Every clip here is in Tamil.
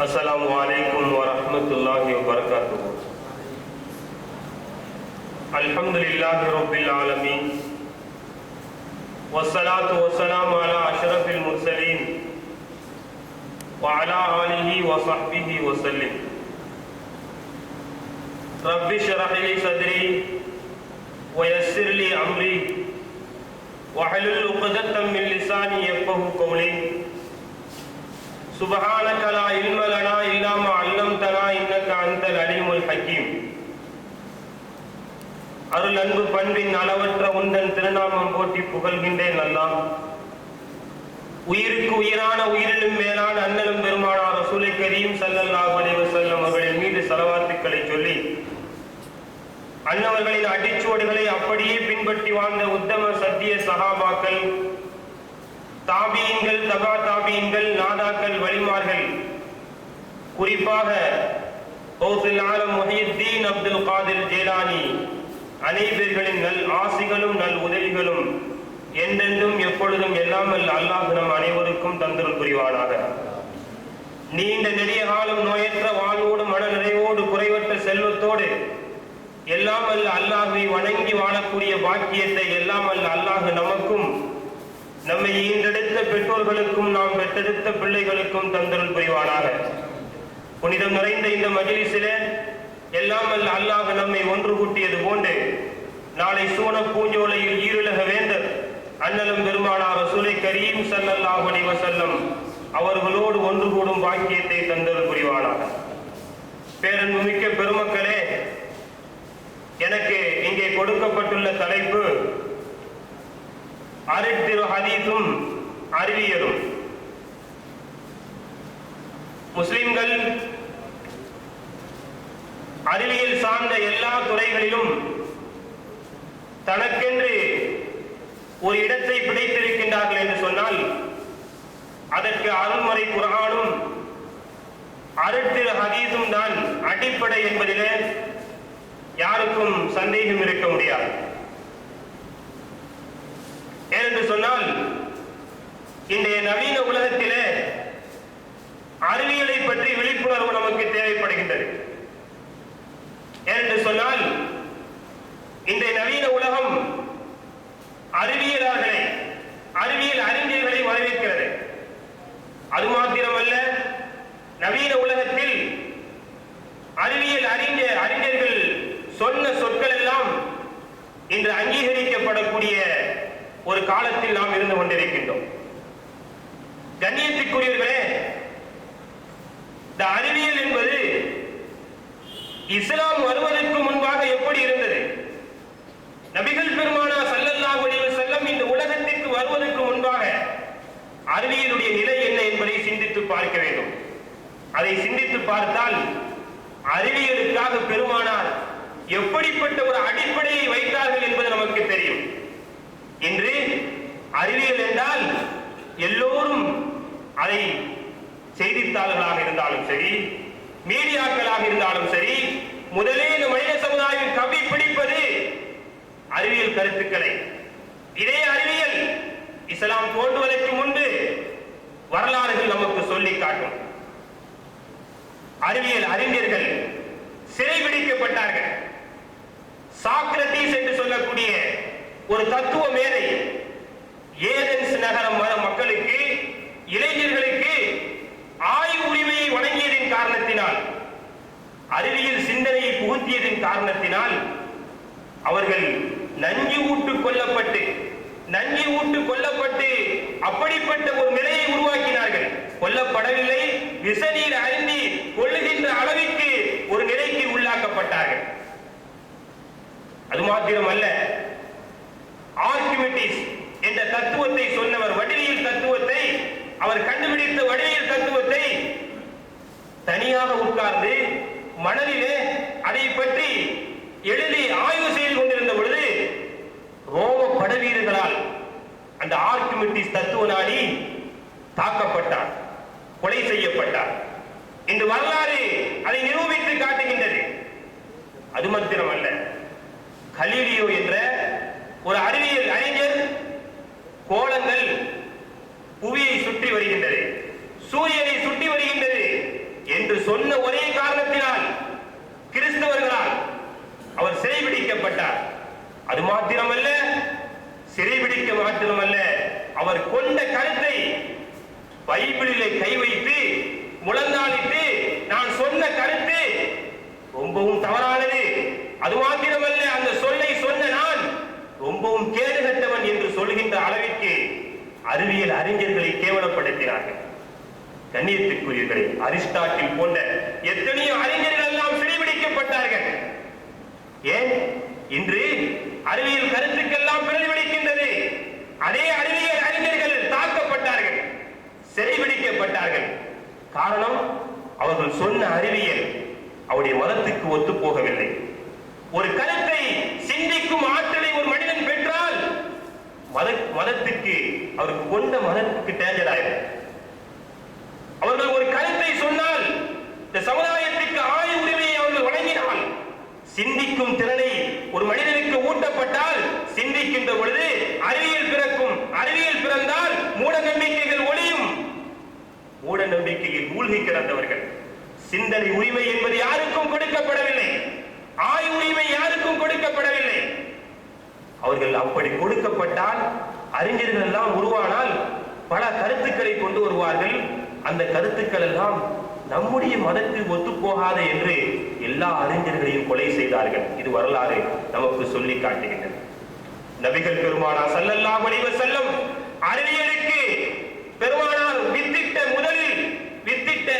السلام عليكم ورحمة الله وبركاته الحمد لله رب العالمين والصلاة والسلام على أشرف المرسلين وعلى آله وصحبه وسلم رب اشرح لي صدري ويسر لي أمري واحلل عقدة من لساني يفقه قولي سبحانك لا علم لنا إلا ما علمتنا إنك أنت العليم الحكيم அருள் அன்பு பண்பின் அளவற்ற உந்தன் திருநாமம் போற்றி புகழ்கின்றேன் அல்லா உயிருக்கு உயிரான உயிரிலும் மேலான அண்ணலும் பெருமானார் ரசூலை கரீம் ஸல்லல்லாஹு அலைஹி வஸல்லம் அவர்களின் மீது சலவாத்துக்களை சொல்லி அன்னவர்களின் அடிச்சுவடுகளை அப்படியே பின்பற்றி வாழ்ந்த உத்தம சத்திய சகாபாக்கள் தாபியன்கள் தபா தாபியன்கள் நாதாக்கள் வலிமார்கள். குறிப்பாக கௌசுல் ஆலம் முஹியுத்தீன் அப்துல் காதிர் ஜேலானி அனைவர்களின் நல் ஆசிகளும் நல் உதவிகளும் என்றென்றும் எப்பொழுதும் எல்லாம் அல்லாஹ் நம் அனைவருக்கும் தந்தருள் புரிவானாக. நீண்ட நெடிய காலம் நோயற்ற வாழ்வோடு மன நிறைவோடு குறைவற்ற செல்வத்தோடு எல்லாம் அல்ல அல்லாஹை வணங்கி வாழக்கூடிய பாக்கியத்தை எல்லாம் அல்ல அல்லாஹ் நமக்கும் நம்மை ஈன்றெடுத்த பெற்றோர்களுக்கும் நாம் பெற்றெடுத்த பிள்ளைகளுக்கும் தந்தருள் புரிவானாக. புனிதம் நிறைந்த இந்த மஜிலிசிலே எல்லாம் அல்ல அல்லாஹ் நம்மை ஒன்று கூட்டியது போன்று நாளை சூன பூஞ்சோலையில் ஈருலக வேந்தர் அண்ணலும் பெருமானார் சுலை கரீம் சல்லல்லாஹ் அலைஹி வஸல்லம் அவர்களோடு ஒன்று கூடும் பாக்கியத்தை தந்தருள் புரிவானாக. பேரன்புமிக்க பெருமக்களே எனக்கு இங்கே கொடுக்கப்பட்டுள்ள தலைப்பு அரித்திரு ஹதீஸும் அறிவியலும். முஸ்லிம்கள் அறிவியல் சார்ந்த எல்லா துறைகளிலும் தனக்கென்று ஒரு இடத்தை பிடித்திருக்கின்றார்கள் என்று சொன்னால் அதற்கு அருள்முறை குரானும் அருட்திரு ஹதீஸும் தான் அடிப்படை என்பதிலே யாருக்கும் சந்தேகம் இருக்க முடியாது. camino இருக்க வேண்டும். அதை சிந்தித்து பார்த்தால் அறிவியலுக்காக பெருமானார் எப்படிப்பட்ட ஒரு அடிப்படையை வைத்தார்கள் என்பது நமக்கு தெரியும். இன்று அறிவியல் என்றால் எல்லோரும் அதை செய்தித்தாள்களாக இருந்தாலும் சரி மீடியாக்களாக இருந்தாலும் சரி முதலே இந்த மனித சமுதாயம் கவி பிடிப்பது அறிவியல் கருத்துக்களை. இதே அறிவியல் இஸ்லாம் தோன்றுவதற்கு முன்பு வரலாறுகள் நமக்கு சொல்லி காட்டும். அறிவியல் அறிஞர்கள் சிறைபிடிக்கப்பட்டார்கள் சாக்ரட்டிஸ் என்று சொல்லக்கூடிய ஒரு தத்துவ மேதை ஏதென்ஸ் நகரம் வர கொலை செய்யப்பட்டார். இந்த வரலாறு அதை நிரூபித்து காட்டுகின்றது. அது மாத்திரம் அல்ல கலீலியோ என்ற ஒரு அறிவியல் அறிஞர் கோலங்கள் புவியை சுற்றி வருகின்றது. சூரியனை சுற்றி வருகின்றது என்று சொன்ன ஒரே காரணத்தினால் கிறிஸ்தவர்களால் அவர் சிறைபிடிக்கப்பட்டார் அது மாத்திரமல்ல சிறைபிடிக்க மாத்திரமல்ல அவர் கொண்ட கருத்தை பைபிளிலே கை வைத்து முழந்தாளிட்டு நான் சொன்ன கருத்து ரொம்பவும் தவறானது. அது மாத்திரமல்ல அந்த சொல்லை சொன்ன நான் ரொம்பவும் கேடுகட்டவன் என்று சொல்கின்ற அளவிற்கு அறிவியல் அறிஞர்களை கேவலப்படுத்தினார்கள். கண்ணியத்திற்குரியவர்களே அரிஸ்டாட்டில் போன்ற எத்தனையோ அறிஞர்கள் எல்லாம் சிறைபிடிக்கப்பட்டார்கள் ஏன்? இன்று அறிவியல் கருத்துக்கெல்லாம் பிரதிபலிக்கின்றது அதே அறிவியல் சிறைபிடிக்கப்பட்டார்கள். காரணம் அவர்கள் சொன்ன அறிவியல் அவருடைய மதத்துக்கு ஒத்து போகவில்லை. ஒரு கருத்தை சிந்திக்கும் ஆற்றலை ஒரு மனிதன் பெற்றால் மத மதத்துக்கு அவருக்கு கொண்ட மதத்துக்கு டேஞ்சர் அவர்கள் ஒரு கருத்தை சொன்னால் இந்த சமுதாயத்திற்கு ஆய உரிமையை அவர்கள் வழங்கினால் சிந்திக்கும் திறனை ஒரு மனிதனுக்கு ஊட்டப்பட்டால் சிந்திக்கின்ற பொழுது அறிவியல் பிறக்கும் அறிவியல் பிறந்தால் மூட நம்பிக்கைகள் ஒளி மூட நம்பிக்கையில் மூழ்கி கிடந்தவர்கள். சிந்தனை உரிமை என்பது யாருக்கும் கொடுக்கப்படவில்லை. ஆய் உரிமை யாருக்கும் கொடுக்கப்படவில்லை. அவர்கள் அப்படி கொடுக்கப்பட்டால் அறிஞர்கள் எல்லாம் உருவானால் பல கருத்துக்களை கொண்டு வருவார்கள். அந்த கருத்துக்கள் எல்லாம் நம்முடைய மதத்தில் ஒத்துப்போகாத என்று எல்லா அறிஞர்களையும் கொலை செய்தார்கள். இது வரலாறு நமக்கு சொல்லி காட்டுகின்றது. நபிகள் பெருமானா ஸல்லல்லாஹு வடிவ செல்லும் அறிவியலுக்கு பெருமானார் வித்திட்ட முதலில் வித்திட்ட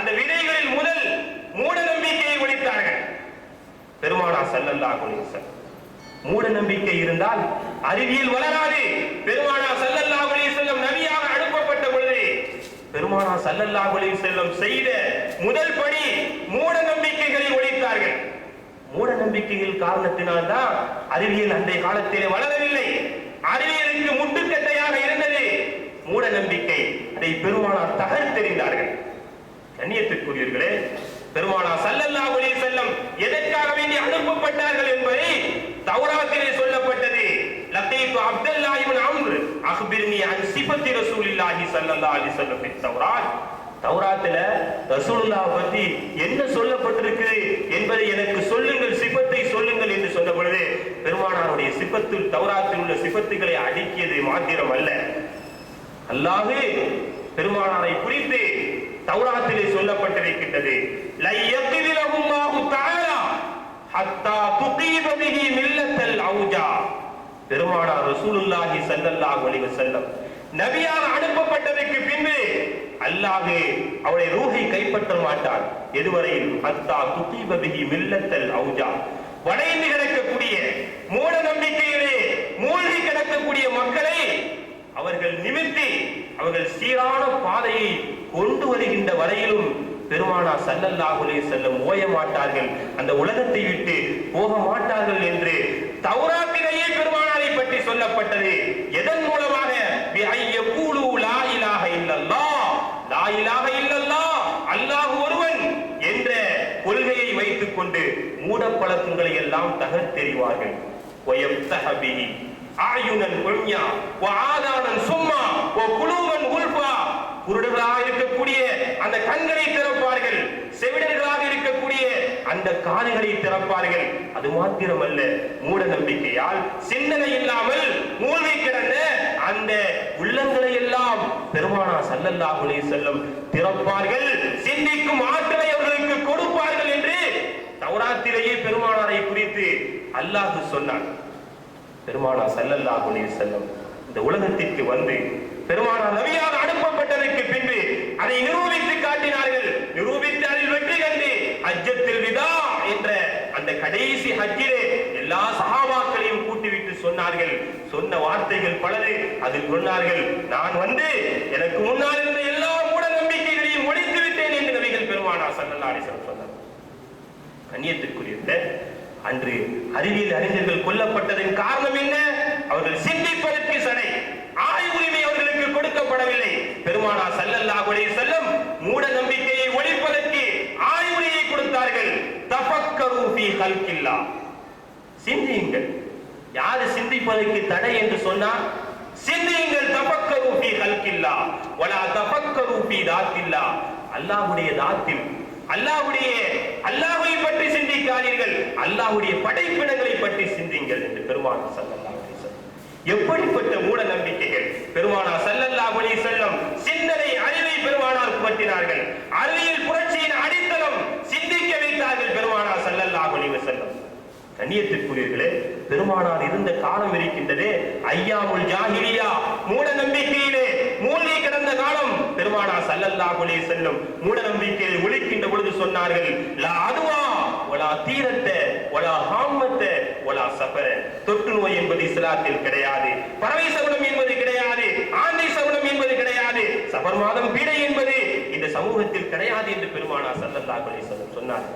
அந்த விதைகளில் முதல் மூட நம்பிக்கையை ஒழித்தார்கள். பெருமானா செல்லல்லா அலைஹி மூட நம்பிக்கை இருந்தால் அறிவியல் வளராது. பெருமானா செல்லல்லா அலைஹி நபியாக அனுப்பப்பட்ட பொழுது பெருமானா ஸல்லல்லாஹு அலைஹி செய்த முதல் படி மூட நம்பிக்கைகளை ஒழித்தார்கள். மூட நம்பிக்கைகள் காரணத்தினால் தான் அறிவியல் அன்றைய காலத்திலே வளரவில்லை. அறிவியலுக்கு முட்டுக்கட்டையாக இருந்தது. மூட நம்பிக்கை அதை பெருமானார் தகர்த்தெறிந்தார்கள். கண்ணியத்திற்குரியவர்களே பெருமானா சல்லல்லா ஒளி செல்லம் எதற்காக வேண்டி அனுப்பப்பட்டார்கள் என்பதை தௌராத்திலே சொல்லப்பட்டது. லத்தீஃப் அப்துல்லா இப்னு அம்ர் அக்பிர்னி அன் சிஃபத்தி ரசூலில்லாஹி ஸல்லல்லாஹு அலைஹி வஸல்லம் ஃபித் தௌராத். தௌராத்துல ரசூலுல்லாஹ் பத்தி என்ன சொல்லப்பட்டிருக்குது என்பதை எனக்கு சொல்லுங்கள் சிபத்தை சொல்லுங்கள் என்று சொன்ன பொழுது பெருமானாருடைய சிபத்தில் தௌராத்தில் உள்ள சிபத்துகளை அடுக்கியது மாத்திரம் அல்ல அல்லாஹு பெருமானாரை குறித்து தௌராத்திலே சொல்லப்பட்டிருக்கின்றது. லை மில்லத்தல் அவுஜா. பெருமானார் ரசூலுல்லாஹி சல்லல்லாஹு அலைஹி வஸல்லம் நபியாக அனுப்பப்பட்டதற்கு பின்பு அல்லாஹே அவருடைய ரூஹை கைப்பற்ற மாட்டான். எதுவரையில்? ஹத்தா துகீப பிஹி மில்லத்தல் அவுஜா. வளைந்து கிடக்கக்கூடிய மூட நம்பிக்கையிலே மூழ்கி கிடக்கக்கூடிய மக்களை அவர்கள் நிமித்தி அவர்கள் சீரான பாதையை கொண்டு வருகின்ற வரையிலும் பெருமானா சல்லல்லாஹுலே செல்ல ஓய மாட்டார்கள். அந்த உலகத்தை விட்டு போக மாட்டார்கள் என்று தௌராத்திலேயே பெருமானாரை பற்றி சொல்லப்பட்டது. எதன் மூலமாக? அல்லாஹ் ஒருவன் என்ற கொள்கையை வைத்துக் கொண்டு மூட பழக்கங்களை எல்லாம் தகர்த்தெறிவார்கள். ஆயுனன் அந்த காதுகளை திறப்பார்கள். அது மாத்திரமல்ல மூட நம்பிக்கையால் சிந்தனை இல்லாமல் மூழ்கி கிடந்த அந்த உள்ளங்களை எல்லாம் பெருமானா ஸல்லல்லாஹு அலைஹி செல்லம் திறப்பார்கள். சிந்திக்கும் ஆற்றலை அவர்களுக்கு கொடுப்பார்கள் என்று தௌராத்திலேயே பெருமானாரை குறித்து அல்லாஹு சொன்னான். பெருமானா ஸல்லல்லாஹு அலைஹி செல்லம் இந்த உலகத்திற்கு வந்து பெருமானா நபியாக அனுப்பப்பட்டதற்கு பின்பு அதை நிரூபித்து காட்டினார்கள். நிரூபித்து அதில் வெற்றி கண்டு அஜத்தில் விதா அந்த கடைசி ஹஜ்ஜிலே எல்லா சஹாபாக்களையும் கூட்டிவிட்டு சொன்னார்கள். சொன்ன வார்த்தைகள் பலது. அதில் சொன்னார்கள் நான் வந்து எனக்கு முன்னால் இருந்த எல்லா மூட நம்பிக்கைகளையும் ஒழித்து விட்டேன் என்று நபிகள் பெருமானா சல்லல்லாடி சொன்னார். கண்ணியத்திற்குரிய அன்று அறிவியல் அறிஞர்கள் கொல்லப்பட்டதன் காரணம் என்ன? அவர்கள் சிந்திப்பதற்கு சடை. ஆய் உரிமை அவர்களுக்கு கொடுக்கப்படவில்லை. பெருமானா சல்லல்லாஹு அலைஹி வஸல்லம் மூட நம்பிக்கையை ஒழிப்பதற்கு ஆய் உரிமையை கொடுத்தார்கள் தஃபக்கரு ஃபீ ஹல்கில்லா சிந்தியுங்கள். யாரு சிந்திப்பதற்கு தடை என்று சொன்னால் சிந்தியுங்கள் தஃபக்கரு ஃபீ ஹல்கில்லா வலா தஃபக்கரு ஃபீ தாத்தில்லா. அல்லாஹ்வுடைய தாத்தில் அல்லாஹ்வுடைய அல்லாஹ்வை பற்றி சிந்திக்காதீர்கள். அல்லாஹ்வுடைய படைப்பினங்களை பற்றி சிந்திங்கள் என்று பெருமாள் ஸல்லல்லாஹு அலைஹி வஸல்லம். எப்படிப்பட்ட மூட நம்பிக்கைகள்? பெருமானார் ஸல்லல்லாஹு அலைஹி வஸல்லம் சிந்தனை அறிவை பெருமானார் புகட்டினார்கள் அறிவியல் புரட்சியின் அடித்தளம் சிந்திக்க வைத்தார்கள் பெருமானார் ஸல்லல்லாஹு அலைஹி வஸல்லம் கண்ணியத்திற்குரியர்களே பெருமானார் இருந்த காலம் இருக்கின்றதே. ஐயாமுல் ஜாகிரியா மூட நம்பிக்கையிலே மூழ்கி கிடந்த காலம். பெருமானார் சல்லல்லா அலைஹி செல்லும் மூட நம்பிக்கையை ஒழிக்கின்ற பொழுது சொன்னார்கள் லா அதுவா ஒலா தீரத்த ஒலா ஹாமத்த ஒலா சபர தொற்று நோய் என்பது இஸ்லாத்தில் கிடையாது. பறவை சகுனம் என்பது கிடையாது. ஆந்தை சகுனம் என்பது கிடையாது. சபர் மாதம் பீடை என்பது இந்த சமூகத்தில் கிடையாது என்று பெருமானார் சல்லல்லா அலைஹி செல்லும் சொன்னார்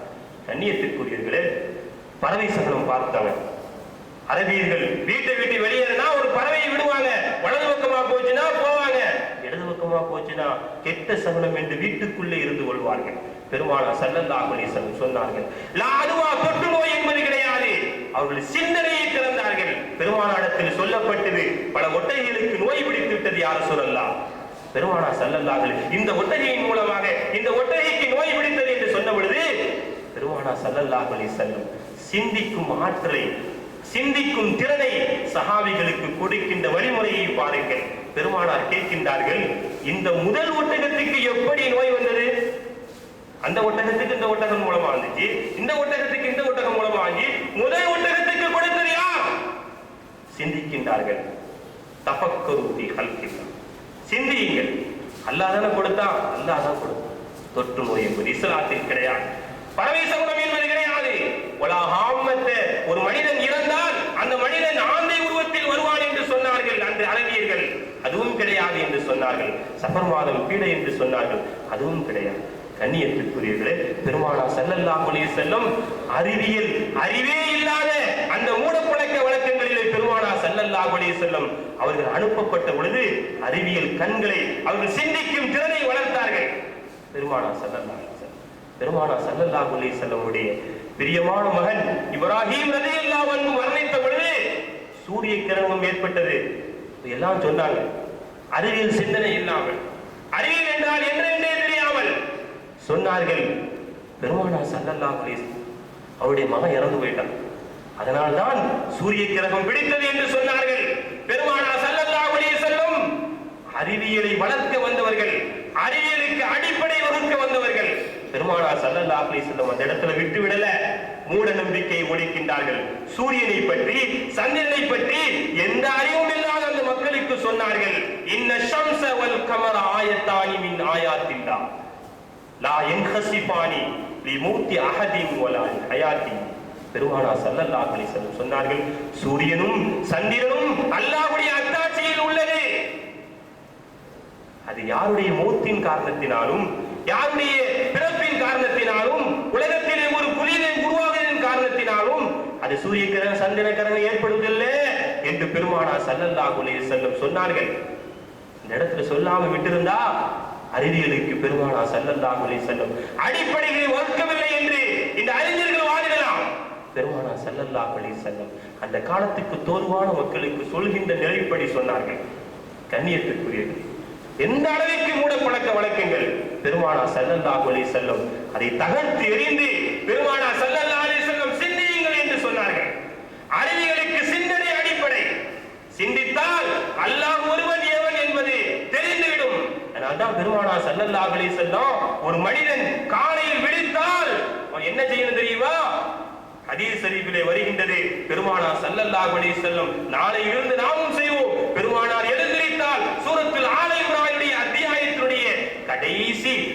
கண்ணியத்திற்குரியர்களே பறவை சகுனம் பார்த்தாங்க அரபியர்கள் வீட்டை விட்டு வெளியேறினா ஒரு பறவையை விடுவாங்க. வலது பக்கமா போச்சுன்னா போவாங்க. இடது பக்கமா போச்சுன்னா கெட்ட சகுனம் என்று வீட்டுக்குள்ளே இருந்து கொள்வார்கள். பெருமானா சல்லல்லாஹு சொன்னார்கள் லா அதுவா தொற்று நோய் என்பது கிடையாது. அவர்கள் சிந்தனையை திறந்தார்கள். பெருமானாடத்தில் சொல்லப்பட்டது பல ஒட்டைகளுக்கு நோய் பிடித்து விட்டது யார் சொல்லலாம் பெருமானா சல்லல்லாஹு இந்த ஒட்டகையின் மூலமாக இந்த ஒட்டகைக்கு நோய் பிடித்தது என்று சொன்ன பொழுது பெருமானா சல்லல்லாஹு அலைஹி சிந்திக்கும் ஆற்றலை சிந்திக்கும் திறனை சஹாபிகளுக்கு கொடுக்கின்ற வழிமுறையை பாருங்கள். பெருமானார் கேட்கின்றார்கள் இந்த முதல் ஒட்டகத்துக்கு எப்படி நோய் வந்தது? அந்த ஒட்டகத்துக்கு இந்த ஒட்டகம் மூலமா வந்துச்சு. இந்த ஒட்டகத்துக்கு இந்த ஒட்டகம் மூலமா வந்து முதல் ஒட்டகத்துக்கு கொடுத்தது யார்? சிந்திக்கின்றார்கள். தபக்கருதி கல்கின்றார் சிந்தியுங்கள். அல்லாதான கொடுத்தா கொடுத்தான். அல்லாஹ் கொடுத்தான். தொற்று நோய் என்பது இஸ்லாத்தில் கிடையாது. பறவை சமூகம் என்பது கிடையாது ஒரு மனிதன் இறந்தால் அந்த மனிதன் ஆந்தை உருவத்தில் வருவான் என்று சொன்னார்கள் அந்த அரபியர்கள் அதுவும் கிடையாது என்று சொன்னார்கள். சஃபர் மாதம் பீடை என்று சொன்னார்கள். அதுவும் கிடையாது. கண்ணியத்திற்குரியவர்களே பெருமானா செல்லல்லா அலைஹி செல்லும் அறிவியல் அறிவே இல்லாத அந்த மூடப்பழக்க வழக்கங்களிலே பெருமானா செல்லல்லா அலைஹி செல்லும் அவர்கள் அனுப்பப்பட்ட பொழுது அறிவியல் கண்களை அவர்கள் சிந்திக்கும் திறனை வளர்த்தார்கள். பெருமானா செல்லல்லா பெருமானா செல்லல்லா அலைஹி செல்லமுடைய பிரியமான மகன் இப்ராஹிம் ரலியல்லாஹு வந்து வர்ணித்த பொழுது சூரிய கிரணமும் ஏற்பட்டது. எல்லாம் சொன்னாங்க. அறிவியல் சிந்தனை இல்லாமல். அறிவியல் என்றால் என்ன என்றே தெரியாமல் சொன்னார்கள். பெருமானா சல்லல்லா அலைஹி அவருடைய மகன் இறந்து போயிட்டான். அதனால்தான் சூரிய கிரகம் பிடித்தது என்று சொன்னார்கள். பெருமானா சல்லல்லா அலைஹி அறிவியலை வளர்க்க வந்தவர்கள். அறிவியலுக்கு அடிப்படை வகுக்க வந்தவர்கள். பெருமானா ஸல்லல்லாஹு அலைஹி அந்த இடத்துல விட்டு விடல. மூட நம்பிக்கை ஒழிக்கின்றார்கள். சூரியனை பற்றி சந்திரனை பற்றி எந்த அறிவும் இல்லாத அந்த மக்களுக்கு சொன்னார்கள். இன்ன ஷம்ஸ வல் கமர ஆயத்தானி மின் ஆயாத்தில்லா. லா என்ஹசிபானி லி மூர்த்தி அஹதின் வலா ஹயாத்தி. பெருமானா ஸல்லல்லாஹு அலைஹி சொன்னார்கள் சூரியனும் சந்திரனும் அல்லாஹ்வுடைய அத்தாட்சியில் உள்ளது. அது யாருடைய மூத்தின் காரணத்தினாலும் யாருடைய பிறப்பின் காரணத்தினாலும் உலகத்திலே ஒரு புலிதன் உருவாகுவதன் காரணத்தினாலும் அது சூரிய கிரக சந்திர கிரகம் ஏற்படுவதில்லை என்று பெருமானா ஸல்லல்லாஹு அலைஹி செல்லும் சொன்னார்கள். இந்த இடத்துல சொல்லாம விட்டிருந்தா அறிவியலுக்கு பெருமானா சல்லல்லா அலைஹி செல்லும் அடிப்படைகளை வகுக்கவில்லை என்று இந்த அறிஞர்கள் வாதிடலாம். பெருமானா சல்லல்லா அலைஹி செல்லும் அந்த காலத்துக்கு தோல்வான மக்களுக்கு சொல்கின்ற நிலைப்படி சொன்னார்கள். கண்ணியத்துக்குரியது. எந்த அளவிற்கு மூட பழக்க வழக்கங்கள்? பெருமானா ஸல்லல்லாஹு அலி செல்லும் அதை தகர்த்து எறிந்து பெருமானா செல்லல்லா அலி செல்லும் சிந்தியுங்கள் என்று சொன்னார்கள். அறிவிகளுக்கு சிந்தனை அடிப்படை. சிந்தித்தால் அல்லாஹ் ஒருவன் ஏவன் என்பது தெரிந்துவிடும். அதனால்தான் பெருமானா செல்லல்லா அலி செல்லும் ஒரு மனிதன் காலையில் விழித்தால் அவன் என்ன செய்யணும் தெரியுமா? ஹதீஸ் ஷரீஃபிலே வருகின்றது. பெருமானார் ஸல்லல்லாஹு அலைஹி செல்லும் நாளை இருந்து நாமும் செய்வோம். பெருமானார் எழு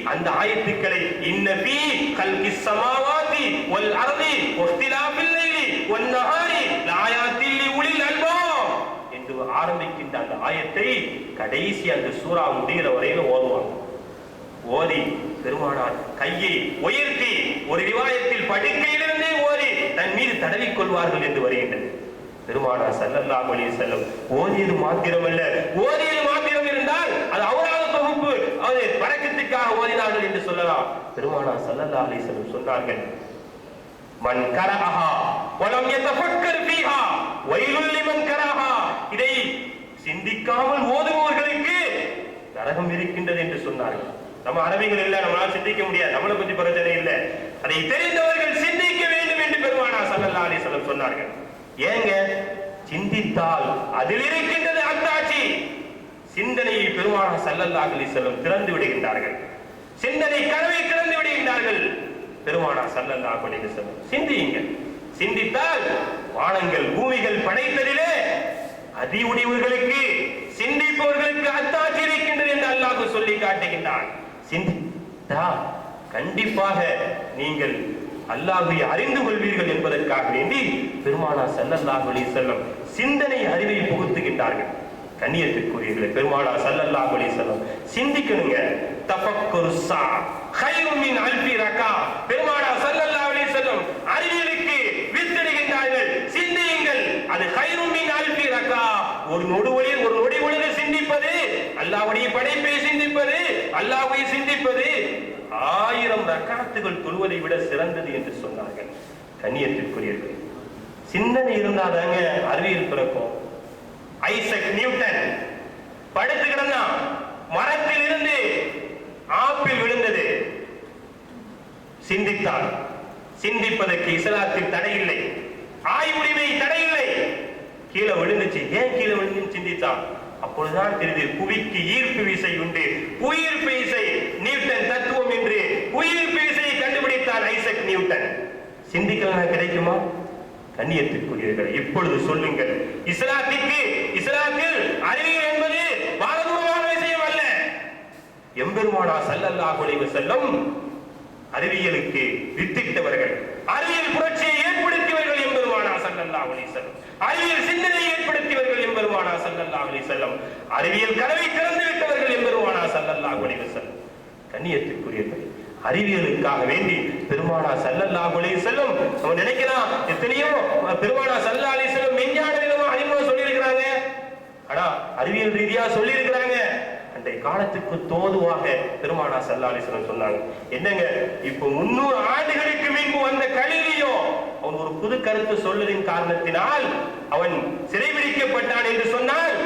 அந்த ஆயத்துக்களை இன்னபி கல்கி சமாவாதி வல் அர்தி வஃப்திலாஃபில் லைலி வன் நஹாரி லஆயாத்தில் லிஉலில் அல்பாப் என்று ஆரம்பிக்கின்ற அந்த ஆயத்தை கடைசி அந்த சூறா முடிகிற வரையில ஓதுவாங்க. ஓதி பெருமானார் கையை உயர்த்தி ஒரு ரிவாயத்தில் படுக்கையிலிருந்தே ஓதி தன் மீது தடவிக் கொள்வார்கள் என்று வருகின்றது பெருமானார் ஸல்லல்லாஹு அலைஹி செல்லும் ஓதியது மாத்திரமல்ல ஓதி மாத்திரம் இருந்தால் அது அவராத தொகுப்பு பழக்கத்துக்காக ஓதினார்கள் என்று சொல்லலாம். பெருமானார் சல்லல்லா அலைஹி வஸல்லம் சொன்னார்கள் மன் கரஹா வலம் யதஃபக்கர் ஃபீஹா வயலுல் லிமன் கரஹா. இதை சிந்திக்காமல் ஓதுபவர்களுக்கு நரகம் இருக்கின்றது என்று சொன்னார்கள். நம்ம அரபிகள் இல்ல நம்மளால சிந்திக்க முடியாது நம்மளை பத்தி பிரச்சனை இல்லை. அதை தெரிந்தவர்கள் சிந்திக்க வேண்டும் என்று பெருமானா சல்லல்லா அலிஸ்லம் சொன்னார்கள். ஏங்க? சிந்தித்தால் அதில் இருக்கின்றது அத்தாட்சி சிந்தனையை பெருமானா சல்லல்லா செல்லும் திறந்து விடுகின்றார்கள். சிந்தனை கனவை திறந்து விடுகின்றார்கள். பெருமானா சல்லல்லா அலிஸ்லம் சிந்தியுங்கள். சிந்தித்தால் வானங்கள் பூமிகள் படைத்ததிலே அதிமுடிவுகளுக்கு சிந்திப்பவர்களுக்கு அத்தாட்சி இருக்கின்றது என்று அல்லாஹ் சொல்லி காட்டுகின்றான். சிந்தித்தா கண்டிப்பாக நீங்கள் அல்லாஹை அறிந்து கொள்வீர்கள் என்பதற்காக வேண்டி பெருமானா ஸல்லல்லாஹு அலைஹி செல்லம் சிந்தனை அறிவை புகுத்துகின்றார்கள். கண்ணியத்திற்குரியவர்களே பெருமானா சல்லல்லா அலி செல்லம் சிந்திக்கணுங்க. தஃபக்குரு ஸா கைரும் மின் ரகா பெருமானா ஸல்லல்லாஹு அலைஹி செல்லம் அறிவியலுக்கு வித்திடுகின்றார்கள். சிந்தியுங்கள். அது ஹைருமின் அல்பி அல்ஃபி ரகா ஒரு நொடி ஒளி ஒரு நொடி ஒளியில் சிந்திப்பது அல்லாவுடைய படைப்பை சிந்திப்பது அல்லாஹ்வை சிந்திப்பது. ஆயிரம் ரக்காத்துகள் தொழுவதை விட சிறந்தது என்று சொன்னார்கள். கண்ணியத்திற்குரியவர்கள் சிந்தனை இருந்தாதாங்க அறிவியல் பிறக்கும். ஐசக் நியூட்டன் படுத்து கிடந்தான். மரத்தில் இருந்து ஆப்பிள் விழுந்தது. சிந்தித்தான். சிந்திப்பதற்கு இஸ்லாத்தில் தடையில்லை ஆய்வுரிமை இல்லை. கீழே விழுந்துச்சு. ஏன் கீழே விழுந்து சிந்தித்தான். அப்பொழுதுதான் தெரியுது புவிக்கு ஈர்ப்பு விசை உண்டு. உயிர்ப்பு விசை நியூட்டன் தத்துவம் என்று. உயிர்ப்பு விசையை கண்டுபிடித்தார் ஐசக் நியூட்டன். சிந்திக்கலாம் கிடைக்குமா? கண்ணியத்திற்குரியவர்கள். இப்பொழுது சொல்லுங்கள் இஸ்லாத்திற்கு இஸ்லாத்தில் அறிவியல் என்பது பாரதூரமான விஷயம் அல்ல. எம்பெருமானா சல்லல்லா குலைவு செல்லும் அறிவியலுக்கு வித்திட்டவர்கள். அறிவியல் புரட்சியை ஏற்படுத்தியவர்கள் எம்பெருமானா சல்லல்லா அலைஹி வஸல்லம். அறிவியல் சிந்தனையை ஏற்படுத்தியவர்கள் எம்பெருமானா சல்லல்லா அலைஹி செல்லும் அறிவியல் கதவை திறந்து விட்டவர்கள் எம்பெருமானா சல்லல்லா அலைஹி செல்லும் கண்ணியத்திற்குரியவர்கள் அறிவியலுக்காக வேண்டி பெருமானா சல்லல்லாஹு கொலை செல்லும் அவன் நினைக்கலாம் எத்தனையோ பெருமானா சல்லல்லாஹு அலைஹி வஸல்லம் விதமா அறிமுகம் சொல்லியிருக்கிறாங்க. ஆனா அறிவியல் ரீதியா சொல்லியிருக்கிறாங்க. அன்றைய காலத்துக்கு தோதுவாக பெருமானா சல்லாலிசனம் சொன்னாங்க. என்னங்க இப்போ முன்னூறு ஆண்டுகளுக்கு முன்பு வந்த கலிலியோ அவன் ஒரு புது கருத்து சொல்லுதின் காரணத்தினால் அவன் சிறைபிடிக்கப்பட்டான் என்று சொன்னால்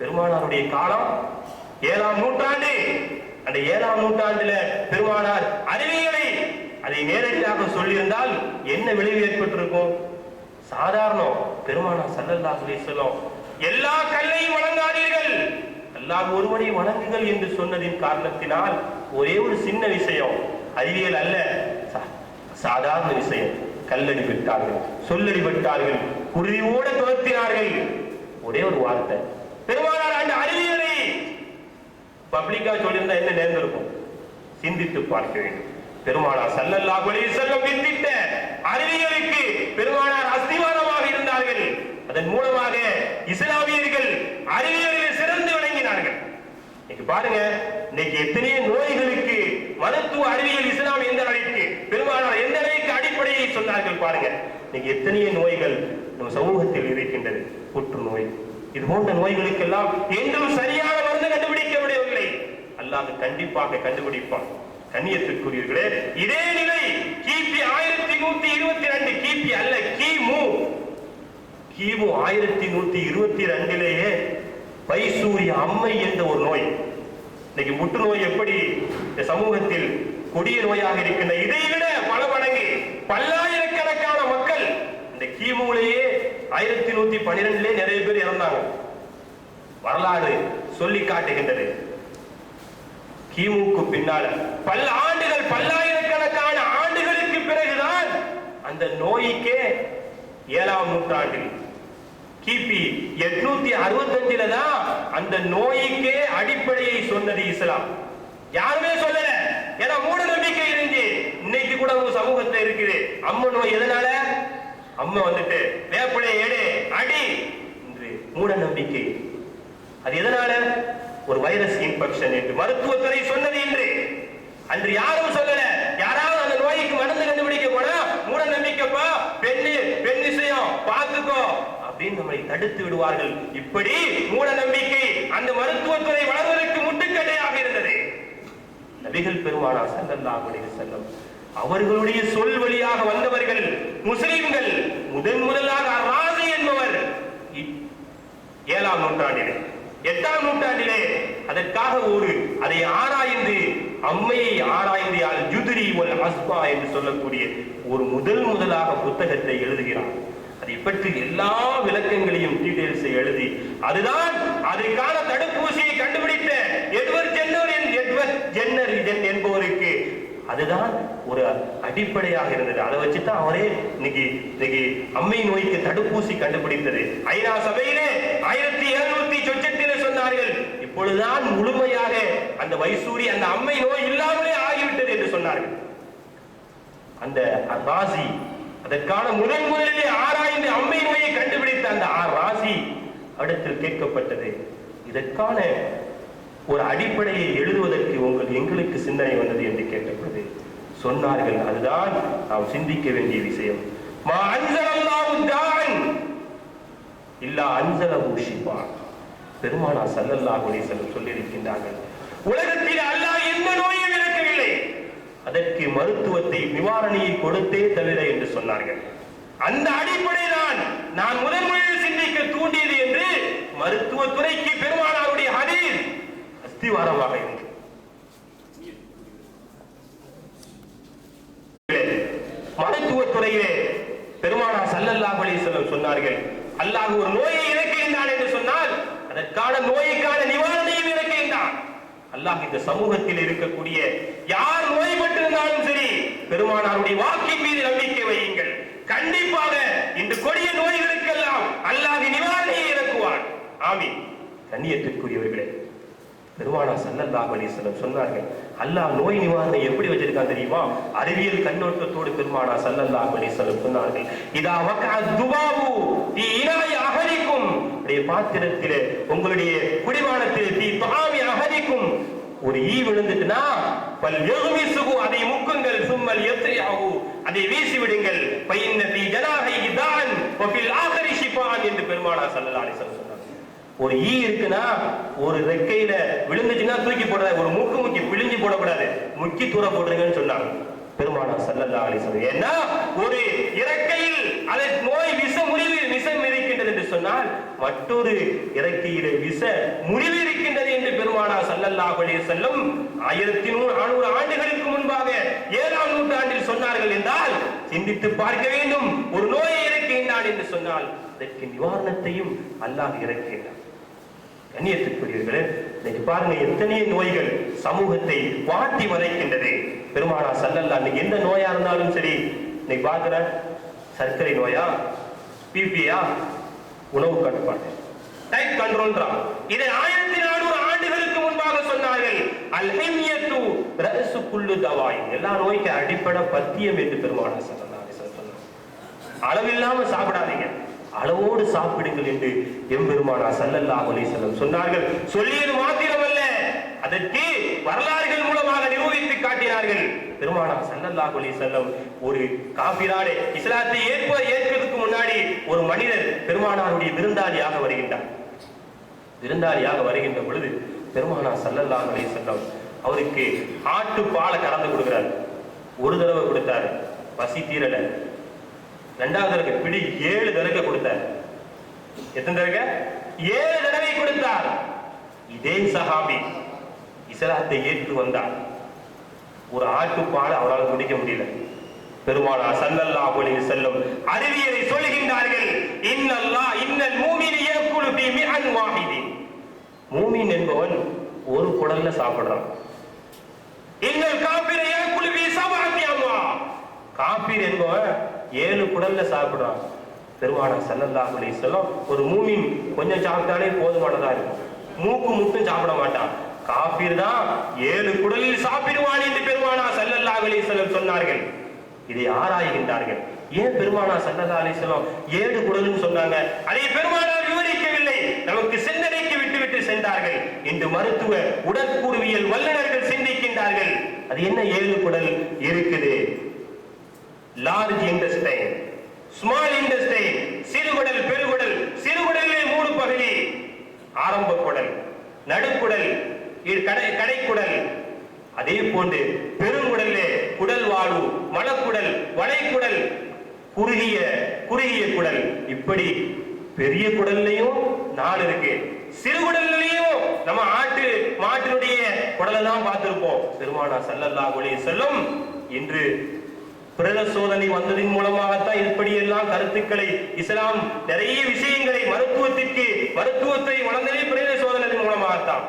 பெருமானாருடைய காலம் ஏழாம் நூற்றாண்டு. அந்த ஏழாம் நூற்றாண்டுல பெருமானார் அறிவியலை அதை நேரடியாக சொல்லியிருந்தால் என்ன விளைவு ஏற்பட்டிருக்கும்? சாதாரணம். பெருமானார் சல்லல்லா அலைஹி எல்லா கல்லையும் வணங்காதீர்கள். அல்லாஹ் ஒருவனை வணங்குங்கள் என்று சொன்னதின் காரணத்தினால் ஒரே ஒரு சின்ன விஷயம் அறிவியல் அல்ல. சா- சாதாரண விஷயம். கல்லடி விட்டார்கள் சொல்லடி விட்டார்கள் குருவியோட துரத்தினார்கள். ஒரே ஒரு வார்த்தை. பெருமானார் அந்த அறிவியல் பப்ளிக்கா சொல்லியிருந்தா என்ன நேர்ந்திருக்கும் சிந்தித்து பார்க்க வேண்டும். பெருமானார் சல்லல்லா அலைஹி பிந்திட்ட அறிவியலுக்கு பெருமானார் அஸ்திவாரமாக இருந்தார்கள். அதன் மூலமாக இஸ்லாமியர்கள் அறிவியலில் சிறந்து விளங்கினார்கள். இன்னைக்கு பாருங்க இன்னைக்கு எத்தனையோ நோய்களுக்கு மருத்துவ அறிவியல் இஸ்லாம் எந்த அளவிற்கு பெருமானார் எந்த அளவுக்கு அடிப்படையை சொன்னார்கள் பாருங்க. இன்னைக்கு எத்தனையோ நோய்கள் நம் சமூகத்தில் இருக்கின்றது புற்றுநோய் இது போன்ற நோய்களுக்கெல்லாம் என்றும் சரியாக மருந்து கண்டுபிடிக்க முடியவில்லை. அல்லாஹ் கண்டிப்பாக கண்டுபிடிப்பான். கண்ணியத்திற்குரியவர்களே இதே நிலை கிபி ஆயிரத்தி நூத்தி இருபத்தி ரெண்டு கிபி அல்ல கிமு. கிமு ஆயிரத்தி நூத்தி இருபத்தி ரெண்டிலேயே பைசூரிய அம்மை என்ற ஒரு நோய். இன்னைக்கு முற்றுநோய் எப்படி இந்த சமூகத்தில் கொடிய நோயாக இருக்கின்ற இதை விட பல மடங்கு பல்லாயிரக்கணக்கான மக்கள் இந்த கிமுலேயே ஆயிரத்தி நூத்தி பனிரெண்டுல நிறைய பேர் இறந்தாங்க. வரலாறு சொல்லி காட்டுகின்றது. கிமுக்கு பின்னால பல ஆண்டுகள் பல்லாயிரக்கணக்கான ஆண்டுகளுக்கு பிறகுதான் அந்த நோய்க்கே ஏழாம் நூற்றாண்டில் கிபி எட்நூத்தி அறுபத்தஞ்சுல தான் அந்த நோய்க்கே அடிப்படையை சொன்னது இஸ்லாம். யாருமே சொல்லல. ஏன்னா மூட நம்பிக்கை இருந்துச்சு இன்னைக்கு கூட உங்க சமூகத்துல இருக்குது. அம்ம நோய் எதனால? அம்மா வந்துட்டு வேப்பிலை எடு அடி! என்று மூட நம்பிக்கை. அது எதனால? ஒரு வைரஸ் இன்ஃபெக்ஷன் என்று மருத்துவத்துறை சொன்னது என்று அன்று யாரும் சொல்லல. யாராவது அந்த நோய்க்கு மருந்து கண்டுபிடிக்க போனா மூட நம்பிக்கைப்பா பெண்ணு பெண் விஷயம் பார்த்துக்கோ அப்படின்னு நம்மளை தடுத்து விடுவார்கள். இப்படி மூட நம்பிக்கை அந்த மருத்துவத்துறை வளர்வதற்கு முட்டுக்கட்டையாக இருந்தது. நபிகள் பெருமானா ஸல்லல்லாஹு அலைஹி வஸல்லம் அவர்களுடைய சொல் வழியாக வந்தவர்கள் முஸ்லிம்கள். முதன் முதலாக ராசி என்பவர். ஏழாம் நூற்றாண்டிலே. எட்டாம் நூற்றாண்டிலே. அதற்காக ஒரு அதை ஆராய்ந்து அம்மையை ஆராய்ந்து அல் ஜுதிரி ஒல் அஸ்பா என்று சொல்லக்கூடிய ஒரு முதல் முதலாக புத்தகத்தை எழுதுகிறார். அதை பற்றி எல்லா விளக்கங்களையும் டீடைல்ஸை எழுதி அதுதான் அதற்கான தடுப்பூசியை கண்டுபிடித்த எட்வர்ட் ஜென்னர் என்- எட்வர்ட் ஜென்னர் இதன் என்பவருக்கு அதுதான் ஒரு அடிப்படையாக இருந்தது. அதை வச்சுதான் அவரே இன்னைக்கு இன்னைக்கு அம்மை நோய்க்கு தடுப்பூசி கண்டுபிடித்தது. ஐநா சபையிலே ஆயிரத்தி எழுநூத்தி சொச்சத்திலே சொன்னார்கள் இப்பொழுதுதான் முழுமையாக அந்த வைசூரி அந்த அம்மை நோய் இல்லாமலே ஆகிவிட்டது என்று சொன்னார்கள். அந்த ராசி அதற்கான முதன் முதலிலே ஆராய்ந்து அம்மை நோயை கண்டுபிடித்த அந்த ஆ ராசி இடத்தில் கேட்கப்பட்டது. இதற்கான ஒரு அடிப்படையை எழுதுவதற்கு உங்கள் எங்களுக்கு சிந்தனை வந்தது என்று கேட்டபொழுது சொன்னார்கள். அதுதான் நாம் சிந்திக்க வேண்டிய விஷயம். மா தான் இல்லா அஞ்சல ஷிஃபா. பெருமானா சல்லல்லா அலைஹி சொல்லியிருக்கின்றார்கள். உலகத்தில் அல்லாஹ் எந்த நோயும் விளக்கவில்லை அதற்கு மருத்துவத்தை நிவாரணியை கொடுத்தே தவிர என்று சொன்னார்கள். அந்த அடிப்படையில்தான் நான் முதன் முதலில் சிந்திக்க தூண்டியது என்று மருத்துவத்துறைக்கு பெருமானாருடைய ஹதீஸ் அஸ்திவாரமாக இருக்கு. மருத்துவத்துறையிலே பெருமானா சல்லல்லா அலைஹி சொன்னார்கள் அல்லாஹ் ஒரு நோயை இறக்கின்றான் என்று சொன்னால் அதற்கான நோய்க்கான நிவாரணையும் இறக்கின்றான் அல்லாஹ் இந்த சமூகத்தில் இருக்கக்கூடிய யார் நோய்பட்டிருந்தாலும் சரி பெருமானாருடைய வாக்கின் மீது நம்பிக்கை வையுங்கள். கண்டிப்பாக இந்த கொடிய நோய்களுக்கெல்லாம் அல்லாஹ் நிவாரணையை இறக்குவான் ஆமீன். கண்ணியத்திற்குரியவர்களே பெருமானா சல்லல்லாஹு அலைஹி வஸல்லம் சொன்னார்கள் அல்லாஹ் நோய் நிவாரணம் எப்படி வச்சிருக்கான் தெரியுமா? அறிவியல் கண்ணோட்டத்தோடு பெருமானா சல்லல்லாஹு அலைஹி வஸல்லம் சொன்னார்கள் இதா வகஅ துபாபு ஃபீ இனாய் அஹதிக்கும். பாத்திரத்திலே உங்களுடைய குடிவானத்திலே ஃபீ தஆமி அஹதிக்கும். ஒரு ஈ விழுந்துட்டுனா பல் சுகு அதை முக்குங்கள் சும்மல் யத்ரியாகு அதை வீசி விடுங்கள் பைன்ன தீ ஜனாகை தான் என்று பெருமானா சல்லல்லா அலைஹி சொன்னார். ஒரு ஈ இருக்குன்னா ஒரு ரெக்கையில விழுந்துச்சுன்னா தூக்கி போடாது ஒரு மூக்கு முக்கி பிழிஞ்சு போடக்கூடாது. முக்கி தூர போடுறீங்கன்னு சொன்னாங்க. பெருமானா சல்லல்லா அலிஸ்வரம் ஏன்னா ஒரு இறக்கையில் அதை நோய் விஷ முறிவு விஷம் இருக்கின்றது என்று சொன்னால் மற்றொரு இறக்கையிலே விஷ முறிவு இருக்கின்றது என்று பெருமானா சல்லல்லா அலி செல்லும் ஆயிரத்தி நூறு நானூறு ஆண்டுகளுக்கு முன்பாக ஏழாம் நூற்றாண்டில் சொன்னார்கள் என்றால் சிந்தித்து பார்க்க வேண்டும். ஒரு நோயை இறக்குகின்றான் என்று சொன்னால் அதற்கு நிவாரணத்தையும் அல்லாஹ் இறக்கின்றான். கண்ணியத்துக்குரியவர்களே இன்னைக்கு பாருங்க எத்தனையோ நோய்கள் சமூகத்தை வாட்டி வதைக்கின்றது பெருமானா சல்லல்லா இன்னைக்கு எந்த நோயா இருந்தாலும் சரி இன்னைக்கு பாக்குற சர்க்கரை நோயா பிபியா உணவு கட்டுப்பாடு. டைப் கண்ட்ரோல்றான் இதை ஆயிரத்தி நானூறு ஆண்டுகளுக்கு முன்பாக சொன்னார்கள் அல்ஹெமியத்து ரசு புல்லு தவாய். எல்லா நோய்க்கு அடிப்படை பத்தியம் என்று பெருமானா சல்லல்லா சொன்னாங்க அளவில்லாம சாப்பிடாதீங்க. அளவோடு சாப்பிடுங்கள் என்று எம்பெருமானா சல்லல்லா அலைஹி செல்லம் சொன்னார்கள். சொல்லியது மாத்திரமல்ல. அதற்கு வரலாறுகள் மூலமாக நிரூபித்து காட்டினார்கள். பெருமானா சல்லல்லா அலைஹி செல்லம் ஒரு காபிரானே இஸ்லாத்தை ஏற்ப ஏற்பதற்கு முன்னாடி ஒரு மனிதர் பெருமானாருடைய விருந்தாளியாக வருகின்றார். விருந்தாளியாக வருகின்ற பொழுது பெருமானா சல்லல்லா அலைஹி அவருக்கு ஆட்டு பாலை கலந்து கொடுக்கிறார். ஒரு தடவை கொடுத்தாரு. பசி தீரலை. ரெண்டாவது தடவை பிடி ஏழு தடவை கொடுத்தார். எத்தனை தடவை ஏழு தடவை கொடுத்தார். இதே சஹாபி இஸ்லாத்தை ஏற்று வந்தார். ஒரு ஆட்டுப்பாடு அவரால் குடிக்க முடியல. பெருமானா சல்லல்லா போலி செல்லும் அறிவியலை சொல்கின்றார்கள் இன்னல்லா இன்னல் மூமின் ஏற்குழு ஃபீ மிஅன் மூமின் என்பவன் ஒரு குடல்ல சாப்பிடுறான். இன்னல் காபிர ஏற்குழு ஃபீ சபஅத்தி அம்வா காபீர் என்பவன் ஏழு குடல்ல சாப்பிடுறான். பெருமானம் சல்லல்லாஹு அலைஹி ஒரு மூமின் கொஞ்சம் சாப்பிட்டாலே போதுமானதா இருக்கும். மூக்கு முட்டும் சாப்பிட மாட்டான். காபீர் தான் ஏழு குடலில் சாப்பிடுவான் என்று பெருமானா சல்லல்லாஹு அலைஹி சொன்னார்கள். இதை ஆராய்கின்றார்கள். ஏன் பெருமானா சல்லல்லாஹு அலைஹி ஏழு குடல்னு சொன்னாங்க? அதை பெருமானார் விவரிக்கவில்லை. நமக்கு சிந்தனைக்கு விட்டுவிட்டு சென்றார்கள். இன்று மருத்துவ உடற்கூறுவியல் வல்லுநர்கள் சிந்திக்கின்றார்கள். அது என்ன ஏழு குடல் இருக்குது? லார்ஜ் இன்டெஸ்டைன் ஸ்மால் இன்டெஸ்டைன் சிறுகுடல் பெருகுடல் சிறுகுடலே மூணு பகுதி ஆரம்ப குடல் நடுக்குடல் கடை கடைக்குடல். அதே போன்று பெருங்குடல்லே குடல் வாழு மலக்குடல் வளைக்குடல் குறுகிய குறுகிய குடல். இப்படி பெரிய குடல்லையும் நாலு இருக்கு. சிறுகுடல்லையும் நம்ம ஆட்டு மாட்டினுடைய குடலை தான் பார்த்திருப்போம். பெருமானா ஸல்லல்லாஹு ஒளி செல்லும் இன்று பிரேத சோதனை வந்ததின் மூலமாகத்தான் இப்படி எல்லாம் கருத்துக்களை இஸ்லாம் நிறைய விஷயங்களை மருத்துவத்திற்கு மருத்துவத்தை வளர்ந்ததே பிரேத சோதனை மூலமாகத்தான்.